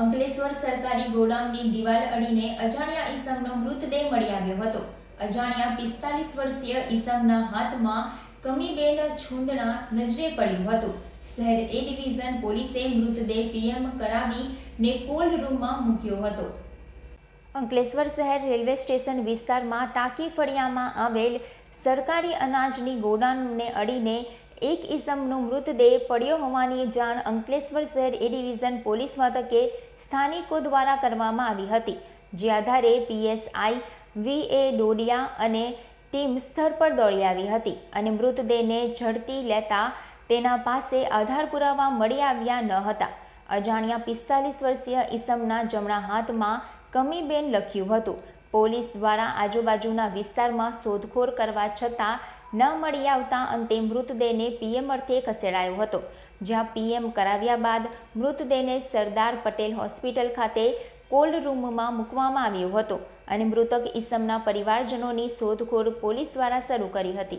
અંકલેશ્વર સરકારી ગોડાઉનની દિવાલ અડીને અજાણ્યા ઈસમનો મૃતદેહ મળી આવ્યો હતો. અજાણ્યા પિસ્તાલીસ વર્ષીય ઈસમના હાથમાં કમીબેન છુંદણા નજરે પડ્યું હતું. શહેર એ ડિવિઝન પોલીસે મૃતદેહ પીએમ કરાવીને કોલ્ડ રૂમમાં મૂક્યો હતો. અંકલેશ્વર શહેર રેલવે સ્ટેશન વિસ્તારમાં ટાંકી ફળિયામાં આવેલ સરકારી અનાજની ગોડાઉનને અડીને એક ઈસમનો મૃતદેહ પડ્યો હોવાની જાણ અંકલેશ્વર શહેર એ ડિવિઝન પોલીસ મથકે સ્થાનિકો દ્વારા કરવામાં આવી હતી. જે આધારે પીએસઆઈ વી એ ડોડિયા અને ટીમ સ્થળ પર દોડી આવી હતી અને મૃતદેહને ઝડપી લેતા તેના પાસે આધાર પુરાવા મળી આવ્યા ન હતા. અજાણ્યા પિસ્તાલીસ વર્ષીય ઈસમના જમણા હાથમાં કમીબેન લખ્યું હતું. પોલીસ દ્વારા આજુબાજુના વિસ્તારમાં શોધખોળ કરવા છતાં ન મળી આવતા અંતે મૃતદેહને પીએમ અર્થે ખસેડાયો હતો, જ્યાં પીએમ કરાવ્યા બાદ મૃતદેહને સરદાર પટેલ હોસ્પિટલ ખાતે કોલ્ડ રૂમમાં મૂકવામાં આવ્યો હતો અને મૃતક ઈસમના પરિવારજનોની શોધખોળ પોલીસ દ્વારા શરૂ કરી હતી.